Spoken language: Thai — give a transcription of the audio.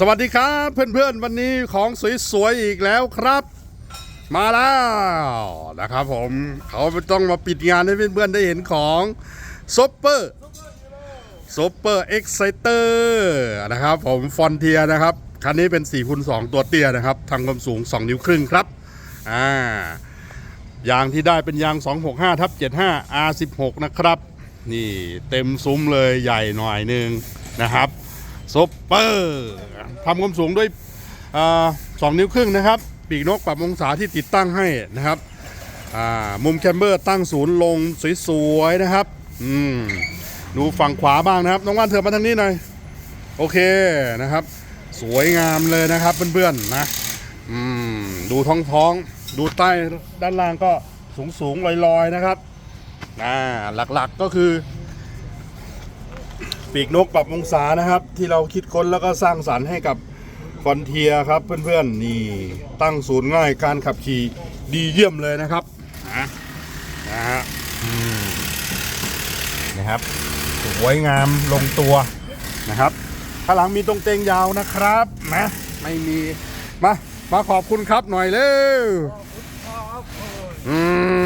สวัสดีครับเพื่อนๆ วันนี้ของสวยๆอีกแล้วครับ มาแล้วนะครับผมเขาต้องมาปิดงานให้เพื่อนๆ ได้เห็นของซ u เปอร์ซ u เปอร์เอ็กไซเตอร์นะครับผมฟอนเทียนะครับ คันนี้เป็น4คูณ2ตัวเตี้ยนะครับทางความสูง 2 นิ้วครึ่งครับอ่ายางที่ได้เป็นยาง 265ทับ75 R16 นะครับ นี่เต็มซุ้มเลยใหญ่หน่อยหนึงนะครับ ซุปเปอร์ทำความสูงด้วยอสองนิ้วครึ่งนะครับ ปีกนกปรับองศาที่ติดตั้งให้นะครับมุมแคมเบอร์ตั้งศูนย์ลงสวยๆนะครับดูฝั่งขวาบ้างนะครับ น้องว่านเถอมาทางนี้หน่อย โอเคนะครับ สวยงามเลยนะครับเพื่อนๆนะดูท้องท้องๆดูใต้ด้านล่างก็สูงสูงๆลอยๆนะครับอ่าหลักๆก็คือ ปีกนกปรับองศานะครับ ที่เราคิดค้นแล้วก็สร้างสรรค์ให้กับฟอนเทียครับเพื่อนๆนี่ตั้งศูนย์ง่ายการขับขี่ดีเยี่ยมเลยนะครับนะฮะนะครับสวยงามลงตัวนะครับข้างหลังมีตรงเตงยาวนะครับนะไม่มีมามาขอบคุณครับหน่อยเร็วอืม